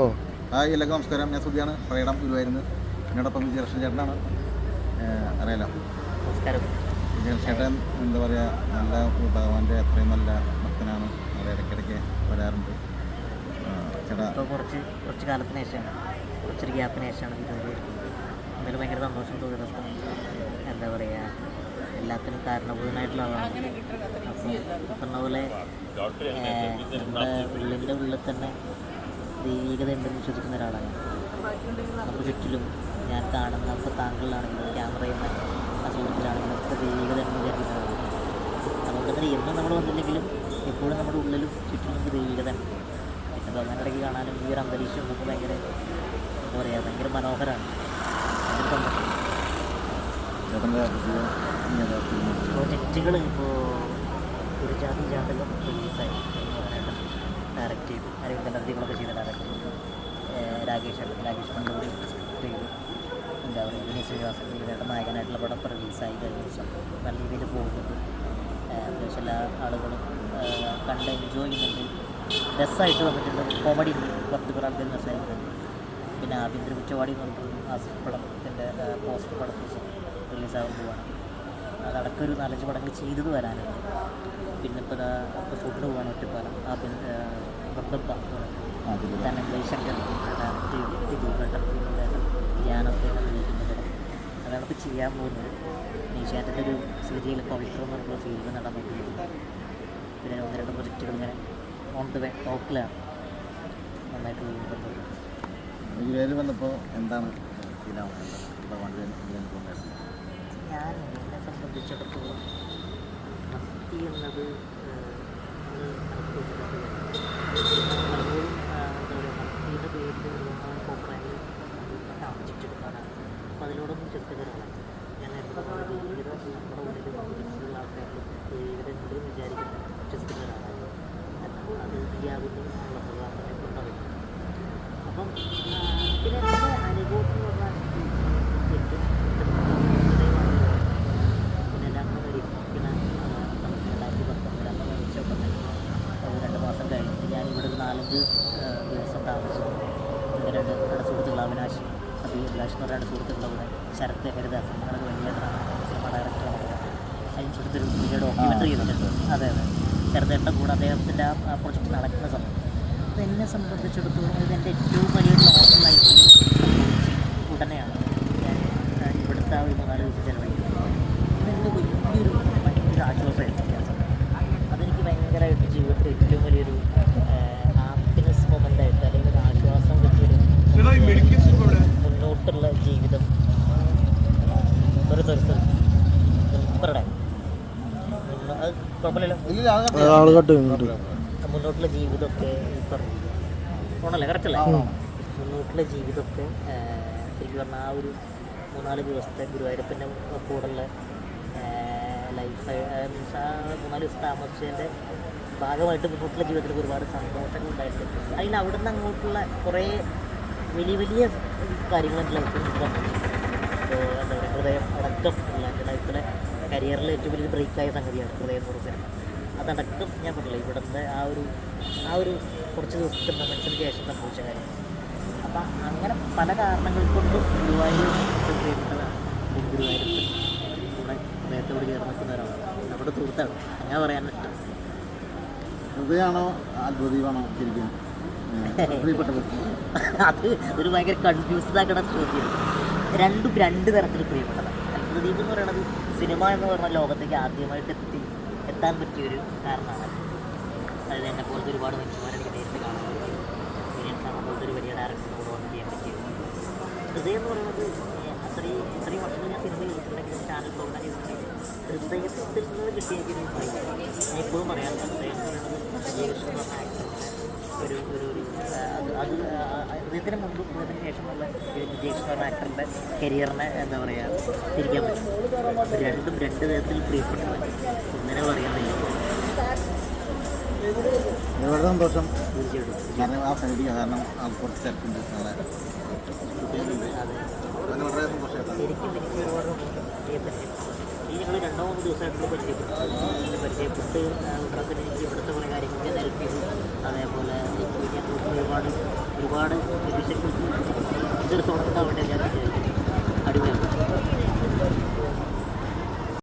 ഓ. Hi എല്ലാവർക്കും നമസ്കാരം. ഞാൻ സുധിയാണ് പറയണം ഗുരുവായിരുന്നു എന്നോടൊപ്പം വിജയലക്ഷ്മി ചേട്ടനാണ്. അറിയാലോ? നമസ്കാരം. വിജയലക്ഷ്മി ചേട്ടൻ എന്താ പറയുക നല്ല ഭഗവാന്റെ അത്രയും നല്ല ഭക്തനാണ്. അവിടെ ഇടയ്ക്കിടയ്ക്ക് വരാറുണ്ട്. ചേട്ടാ. ഇപ്പോൾ കുറച്ച് കുറച്ച് കാലത്തിന് ശേഷമാണ്. കുറച്ചൊരു ഗ്യാപ്പിന് ശേഷമാണ് വിനോദ് എന്തായാലും ഭയങ്കര സന്തോഷം തോന്നിയത് എന്താ പറയുക എല്ലാത്തിനും കാരണഭൂതനായിട്ടുള്ള ആളാണ്. അപ്പം പറഞ്ഞ പോലെ നമ്മുടെ ഉള്ളിന്റെ ഉള്ളിൽ തന്നെ ദൈവികത ഉണ്ടെന്ന് വിശ്വസിക്കുന്ന ഒരാളാണ് നമുക്ക് ചുറ്റിലും ഞാൻ കാണുന്ന ഇപ്പോൾ താങ്കളിലാണെങ്കിലും ക്യാമറയിൽ ആ സുഹൃത്തിലാണെങ്കിലും ഒക്കെ ദൈവികത എന്ന് വിചാരിക്കുന്ന ഒരാളാണ് അതുകൊണ്ട് തന്നെ എന്നും നമ്മൾ വന്നില്ലെങ്കിലും എപ്പോഴും നമ്മുടെ ഉള്ളിലും ചുറ്റിലും നമുക്ക് ദൈവികത ഉണ്ട്. പിന്നെ ഇടയ്ക്ക് കാണാനും ഈ ഒരു അന്തരീക്ഷം നമുക്ക് ഭയങ്കര എന്താ പറയുക ഭയങ്കര മനോഹരമാണ്? പ്രോജക്റ്റുകൾ ഇപ്പോൾ ഒരു ജാതി ജാതകം റിലീസായി. ഡയറക്റ്റ് ചെയ്തു. അരവിന്ദൻ നദികളൊക്കെ ചെയ്ത ഡയറക്റ്റ് ചെയ്തു രാകേഷ് രാകേഷ് പണ്ടൂരി ചെയ്തു. എന്താ പറയുക വിനീത് ശ്രീനിവാസൻ ഇതിനായിട്ട് നായകനായിട്ടുള്ള പടം ഇപ്പോൾ റിലീസായി കഴിഞ്ഞ ദിവസം നല്ല രീതിയിൽ പോകുന്നുണ്ട്. അത്യാവശ്യം എല്ലാ ആളുകളും കണ്ട് എൻജോയ് ചെയ്യുന്നുണ്ട്. രസമായിട്ട് വന്നിട്ടുണ്ട്. കോമഡി പത്ത് പ്രാർത്ഥന രസമായിട്ടുണ്ട് പിന്നെ ആഭ്യന്തര കുറ്റവാളി എന്ന് പറഞ്ഞിട്ടുണ്ട് ആസിഫ് പടത്തിന്റെ പോസ്റ്റർ പടം റിലീസാകാൻ പോവാണ്. അതടക്കം ഒരു നാലഞ്ച് പടങ്ങൾ ചെയ്തത് വരാനുണ്ട് പിന്നെ ഇപ്പോൾ ഇപ്പോൾ ഷൂട്ടിന് പോകാൻ ഒറ്റപ്പാലം. ആ ഇതിൽ തന്നെ ജയശങ്കർ ഡയറക്റ്റ് ദിലീപേട്ടൻ അതാണ് ഇപ്പോൾ ചെയ്യാൻ പോകുന്നത്. ഏഷ്യാന്റെ ഒരു സീരിയൽ പവിത്രം എന്ന് നടൻ നോക്കുന്നത് പിന്നെ ഒന്ന് രണ്ട് പ്രൊജക്റ്റുകൾ ഇങ്ങനെ ഓൺ ദ വേ ടോക്കിലാണ് നന്നായിട്ട് ഗുരുവായൂർ വന്നപ്പോൾ എന്താണ് ഫീലാവുന്നത് ഞാൻ സംബന്ധിച്ചിടത്തോളം ഭക്തി എന്നത് പലപ്പോഴും എന്താ പറയുക ഭക്തിയുടെ പേരിൽ ഒരുപാട് കോപ്രായങ്ങൾ താമസിച്ചെടുക്കാറാണ് അപ്പോൾ അതിനോടൊന്നും ചെറുക്കുന്നവരാണ് ഞാൻ നേരത്തെ പറഞ്ഞ ജീവിതം നമ്മുടെ ഉള്ളിൽ വന്നിട്ടുള്ള ആൾക്കാരിലും ജീവിതത്തിലും വിചാരിക്കുന്ന വിശ്വസിക്കുന്ന ഒരാളാണ് അത് തീയാകുന്നു എന്നുള്ള പ്രധാനത്തെ കൊണ്ടറിയും അപ്പം ആ, പിന്നെ എന്റെ അനുഭവത്തിൽ എന്ന് പറഞ്ഞാൽ ഏറ്റവും പിന്നെ എല്ലാം കൂടെ ഇരിക്കുന്ന രണ്ടായിരത്തി പത്തൊമ്പത് അന്ന് മരിച്ചപ്പോൾ ഒരു രണ്ട് മാസം കഴിഞ്ഞിട്ട് ഞാൻ ആ, ദിവസം താമസിച്ചു എന്റെ രണ്ട് രണ്ട് സുഹൃത്തുക്കൾ അവിനാശ് അഭി അഭിലാഷ് എന്ന് പറയുന്ന സുഹൃത്തുക്കളുടെ കൂടെ ശരത് ഹരിദാസ് ഞങ്ങളത് വലിയ സിനിമ ഡയറക്ടറാണ് അതിനനുസരിച്ചൊരു വലിയ ഡോക്യുമെന്ററി ചെയ്തിട്ടുണ്ട് അതെ അതെ. ശരതേട്ടന്റെ കൂടെ അദ്ദേഹത്തിന്റെ ആ പ്രോജക്റ്റ് നടക്കുന്ന സമയം അപ്പോൾ എന്നെ സംബന്ധിച്ചിടത്തോളം ഇത് എന്റെ ഏറ്റവും വലിയൊരു ലോക്കലായിട്ട് ഉടനെയാണ് ഞാൻ ആ, ഇവിടുത്തെ ആ ഒരു മൂന്നാൽ ദിവസം ചെലവഴിക്കുന്നത് ഇതെന്റെ വലിയൊരു ഭയങ്കര ആശ്വാസമായിരുന്നു വ്യത്യാസം അതെനിക്ക് ഭയങ്കരമായിട്ട് ജീവിതത്തിൽ ഏറ്റവും വലിയൊരു ഹാപ്പിനെസ് മൊമെന്റായിട്ട് അല്ലെങ്കിൽ ഒരു ആശ്വാസം കിട്ടിയൊരു മുന്നോട്ടുള്ള ജീവിതം ഒരു ദിവസം പറയണേ മുന്നോ- അത് കുഴപ്പമില്ലല്ലോ ഇല്ല അത് ആൾ കട്ട് ഇങ്ങോട്ട് മുന്നോട്ടുള്ള ജീവിതമൊക്കെ പറഞ്ഞു പോണല്ലേ കറക്റ്റല്ലേ മുന്നോട്ടുള്ള ജീവിതമൊക്കെ ശരിക്കും പറഞ്ഞാൽ ആ ഒരു മൂന്നാൽ ദിവസത്തെ ഗുരുവായൂരപ്പന്റെ കൂടെയുള്ള ലൈഫ് മീൻസ് ആ മൂന്നാൽ ദിവസം താമസിച്ചതിന്റെ ഭാഗമായിട്ട് മുന്നോട്ടുള്ള ജീവിതത്തിൽ ഒരുപാട് സന്തോഷങ്ങൾ ഉണ്ടായിട്ടുണ്ട്. അതിൽ അവിടെ നിന്ന് അങ്ങോട്ടുള്ള കുറേ വലിയ വലിയ കാര്യങ്ങൾ എന്റെ ലൈഫിൽ എന്താ പറയുക ഹൃദയം അടക്കം ലൈഫിലെ കരിയറിൽ ഏറ്റവും വലിയ ബ്രേക്കായ സംഗതിയാണ് ഹൃദയം എന്ന് പറഞ്ഞ അതടക്കം ഞാൻ പറഞ്ഞില്ല ഇവിടുത്തെ ആ ഒരു ആ ഒരു കുറച്ച് ദിവസത്തെ മൊമെന്റ്സിന് ശേഷം സംഭവിച്ച കാര്യം. അപ്പം അങ്ങനെ പല കാരണങ്ങൾ കൊണ്ടും ഗുരുവായൂർ കേട്ടതാണ് ഗുരുവായൂരത്തിൽ ഇവിടെ ഹൃദയത്തോട് ചേർന്ന് നിൽക്കുന്ന ഒരാളാണ്. നമ്മുടെ സുഹൃത്താണ്. അങ്ങനെ പറയാനിട്ട് ഹൃദയമാണോ അത്ഭുതീയമാണോ ശരിക്കും? അത് ഒരു ഭയങ്കര കൺഫ്യൂസ്ഡ് ആക്കണ ചോദ്യം രണ്ടും രണ്ട് തരത്തിൽ പ്രിയപ്പെട്ടതാണ് അത്ഭുതദ്വീപ് എന്ന് പറയുന്നത് സിനിമ എന്ന് പറഞ്ഞ ലോകത്തേക്ക് ആദ്യമായിട്ട് എത്തി എത്താൻ പറ്റിയൊരു കാരണമാണ്. അതായത് എന്നെ പോലത്തെ ഒരുപാട് മനുഷ്യന്മാരെ എനിക്ക് നേരിട്ട് കാണാൻ പറ്റി. വിനയൻ സാറിനെ പോലത്തെ ഒരു വലിയ ഡയറക്ടറിനോട് വർക്ക് ചെയ്യാൻ പറ്റിയത് ഹൃദയം എന്ന് പറയുന്നത് അത്രയും ഇത്രയും വർഷങ്ങൾ ഞാൻ സിനിമ ചെയ്തിട്ടുണ്ടെങ്കിലും ചാനൽ പ്രോഗ്രാം ചെയ്തിട്ടുണ്ടെങ്കിൽ ഹൃദയത്തിൽ നിന്ന് കിട്ടിയ ഒരു ഫൈറ്റ് ഞാൻ ഇപ്പോഴും പറയാറുണ്ട് ഹൃദയം എന്ന് പറയുന്നത് ഒരു ഒരു അത് ആ, ഹൃദയത്തിന് മുമ്പ് ഹൃദയത്തിന് ശേഷമുള്ള വിജയകൃഷ്ണൻ എന്ന ആക്ടറിന്റെ കരിയറിനെ എന്താ പറയുക തിരിക്കാൻ പറ്റും. രണ്ടും രണ്ട് തരത്തിൽ പ്രിയപ്പെട്ടതാണ് ഒന്നിനെ പറയുന്നില്ല വളരെ സന്തോഷം. തീർച്ചയായിട്ടും. കാരണം ആ സൈഡിൽ കാരണം ആ കുറച്ച് തിരക്കുണ്ട് നാളെ വളരെ സന്തോഷമായിട്ടാണ്. എനിക്കും എനിക്ക് ഒരുപാട് പ്രിയപ്പെട്ടു ഈ ഞങ്ങൾ രണ്ടോ മൂന്ന് ദിവസമായിട്ടുള്ള പരിചയപ്പെട്ടു. പരിചയപ്പെട്ട് ഉടനെ എനിക്ക് ഇവിടുത്തെ കുറേ കാര്യങ്ങൾക്ക് ഹെൽപ്പ് ചെയ്തു. അതേപോലെ എനിക്ക് ഒരുപാട് ഒരുപാട് ഇതിനെക്കുറിച്ച് ഇതൊരു സ്വന്തമാവട്ടെ അടിമയാണ്